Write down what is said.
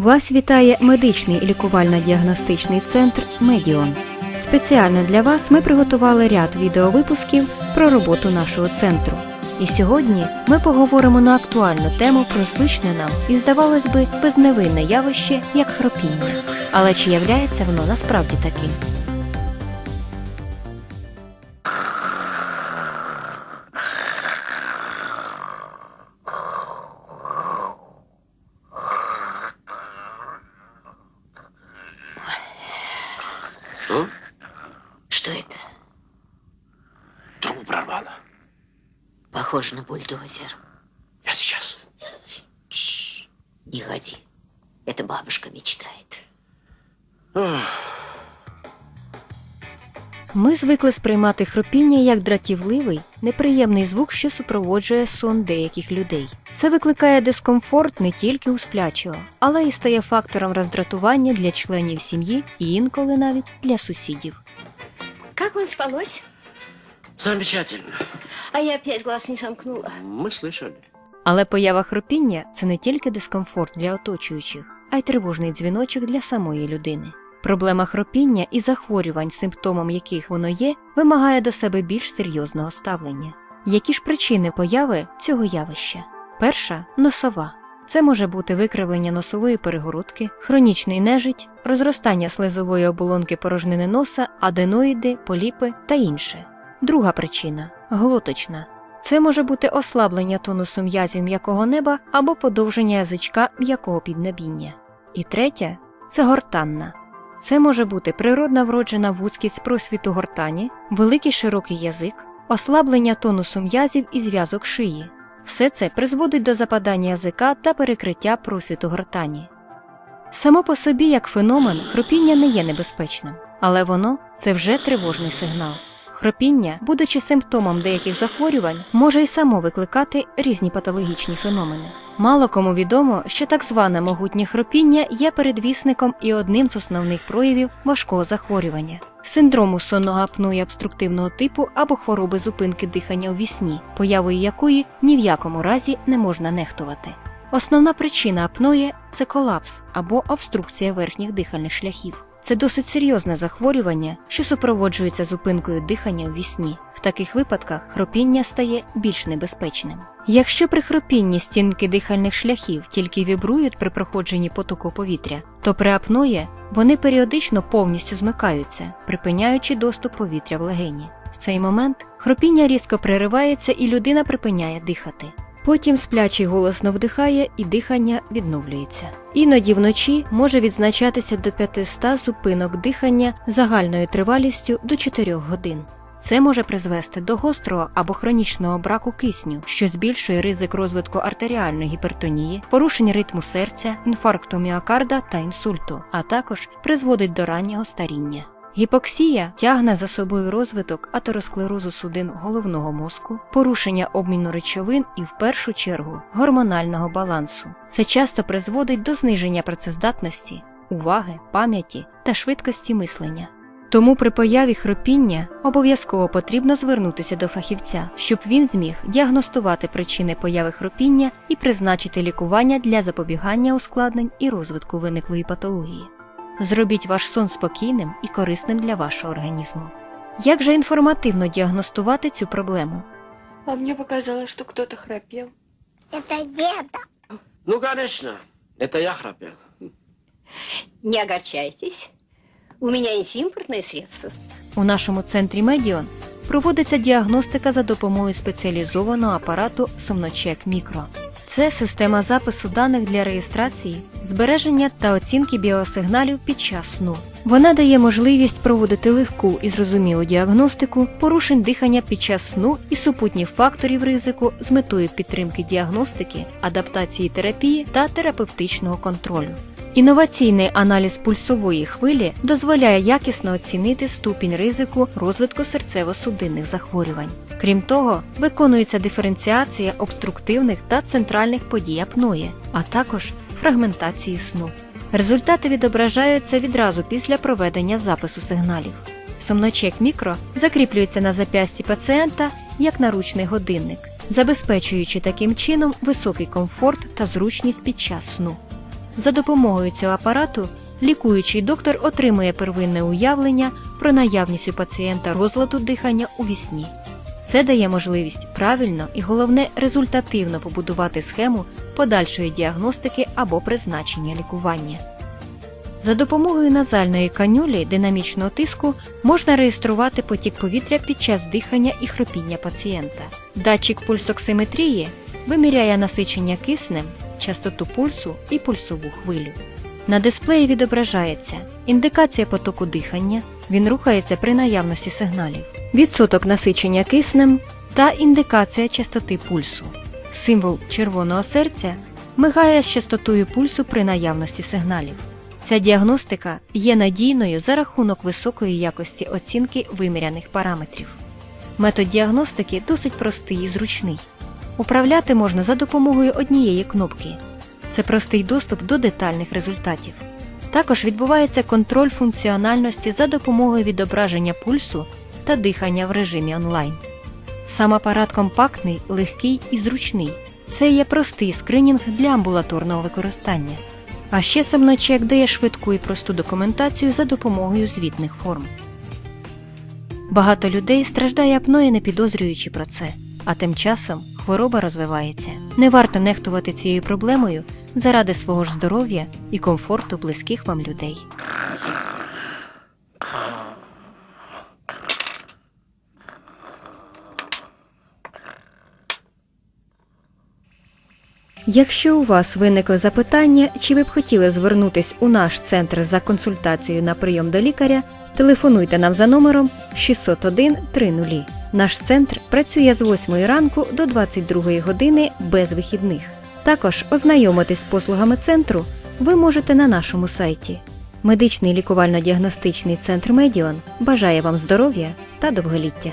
Вас вітає медичний лікувально-діагностичний центр Медіон. Спеціально для вас ми приготували ряд відеовипусків про роботу нашого центру. І сьогодні ми поговоримо на актуальну тему про звичне нам і, здавалось би, безневинне явище, як хропіння. Але чи являється воно насправді таким? Что? Что это? Трубу прорвало. Похоже на бульдозер. Я сейчас. Чш, не ходи. Это бабушка мечтает. Ми звикли сприймати хропіння як дратівливий, неприємний звук, що супроводжує сон деяких людей. Це викликає дискомфорт не тільки у сплячого, але й стає фактором роздратування для членів сім'ї і інколи навіть для сусідів. Как вам спалось? Замечательно. А я опять глаз не сомкнула. Мы слышали. Але поява хропіння це не тільки дискомфорт для оточуючих, а й тривожний дзвіночок для самої людини. Проблема хропіння і захворювань, симптомом яких воно є, вимагає до себе більш серйозного ставлення. Які ж причини появи цього явища? Перша носова. Це може бути викривлення носової перегородки, хронічний нежить, розростання слизової оболонки порожнини носа, аденоїди, поліпи та інше. Друга причина глоточна. Це може бути ослаблення тонусу м'язів м'якого неба або подовження язичка м'якого піднебіння. І третя це гортанна. Це може бути природна вроджена вузькість просвіту гортані, великий широкий язик, ослаблення тонусу м'язів і зв'язок шиї. Все це призводить до западання язика та перекриття просвіту гортані. Само по собі, як феномен, хропіння не є небезпечним, але воно це вже тривожний сигнал. Хропіння, будучи симптомом деяких захворювань, може й само викликати різні патологічні феномени. Мало кому відомо, що так зване могутнє хропіння є передвісником і одним з основних проявів важкого захворювання синдрому сонного апної обструктивного типу або хвороби зупинки дихання у вісні, появою якої ні в якому разі не можна нехтувати. Основна причина апної – це колапс або обструкція верхніх дихальних шляхів. Це досить серйозне захворювання, що супроводжується зупинкою дихання у вісні. В таких випадках хропіння стає більш небезпечним. Якщо при хропінні стінки дихальних шляхів тільки вібрують при проходженні потоку повітря, то при апної вони періодично повністю змикаються, припиняючи доступ повітря в легені. В цей момент хропіння різко переривається і людина припиняє дихати. Потім сплячий голосно вдихає і дихання відновлюється. Іноді вночі може відзначатися до 500 зупинок дихання загальною тривалістю до 4 годин. Це може призвести до гострого або хронічного браку кисню, що збільшує ризик розвитку артеріальної гіпертонії, порушень ритму серця, інфаркту міокарда та інсульту, а також призводить до раннього старіння. Гіпоксія тягне за собою розвиток атеросклерозу судин головного мозку, порушення обміну речовин і, в першу чергу, гормонального балансу. Це часто призводить до зниження працездатності, уваги, пам'яті та швидкості мислення. Тому при появі хропіння обов'язково потрібно звернутися до фахівця, щоб він зміг діагностувати причини появи хропіння і призначити лікування для запобігання ускладнень і розвитку виниклої патології. Зробіть ваш сон спокійним і корисним для вашого організму. Як же інформативно діагностувати цю проблему? А мне показалось, что кто-то храпел. Это деда. Ну, конечно. Это я храпел. Не огорчайтесь. У меня есть импортное средство. У нашому центрі Медіон проводиться діагностика за допомогою спеціалізованого апарату Сомночек Мікро. Це система запису даних для реєстрації, збереження та оцінки біосигналів під час сну. Вона дає можливість проводити легку і зрозумілу діагностику порушень дихання під час сну і супутніх факторів ризику з метою підтримки діагностики, адаптації терапії та терапевтичного контролю. Інноваційний аналіз пульсової хвилі дозволяє якісно оцінити ступінь ризику розвитку серцево-судинних захворювань. Крім того, виконується диференціація обструктивних та центральних подій апної, а також фрагментації сну. Результати відображаються відразу після проведення запису сигналів. Сомночек мікро закріплюється на зап'ясті пацієнта як наручний годинник, забезпечуючи таким чином високий комфорт та зручність під час сну. За допомогою цього апарату лікуючий доктор отримує первинне уявлення про наявність у пацієнта розладу дихання у вісні. Це дає можливість правильно і головне результативно побудувати схему подальшої діагностики або призначення лікування. За допомогою назальної канюлі динамічного тиску можна реєструвати потік повітря під час дихання і хропіння пацієнта. Датчик пульсоксиметрії виміряє насичення киснем, частоту пульсу і пульсову хвилю. На дисплеї відображається індикація потоку дихання, він рухається при наявності сигналів, відсоток насичення киснем та індикація частоти пульсу. Символ червоного серця мигає з частотою пульсу при наявності сигналів. Ця діагностика є надійною за рахунок високої якості оцінки виміряних параметрів. Метод діагностики досить простий і зручний. Управляти можна за допомогою однієї кнопки. Це простий доступ до детальних результатів. Також відбувається контроль функціональності за допомогою відображення пульсу та дихання в режимі онлайн. Сам апарат компактний, легкий і зручний. Це є простий скринінг для амбулаторного використання. А ще Семночек дає швидку і просту документацію за допомогою звітних форм. Багато людей страждає апною, не підозрюючи про це, а тим часом хвороба розвивається. Не варто нехтувати цією проблемою заради свого ж здоров'я і комфорту близьких вам людей. Якщо у вас виникли запитання, чи ви б хотіли звернутись у наш центр за консультацією на прийом до лікаря, телефонуйте нам за номером 601 30. Наш центр працює з 8 ранку до 22 години без вихідних. Також ознайомитись з послугами центру ви можете на нашому сайті. Медичний лікувально-діагностичний центр Медіон бажає вам здоров'я та довголіття.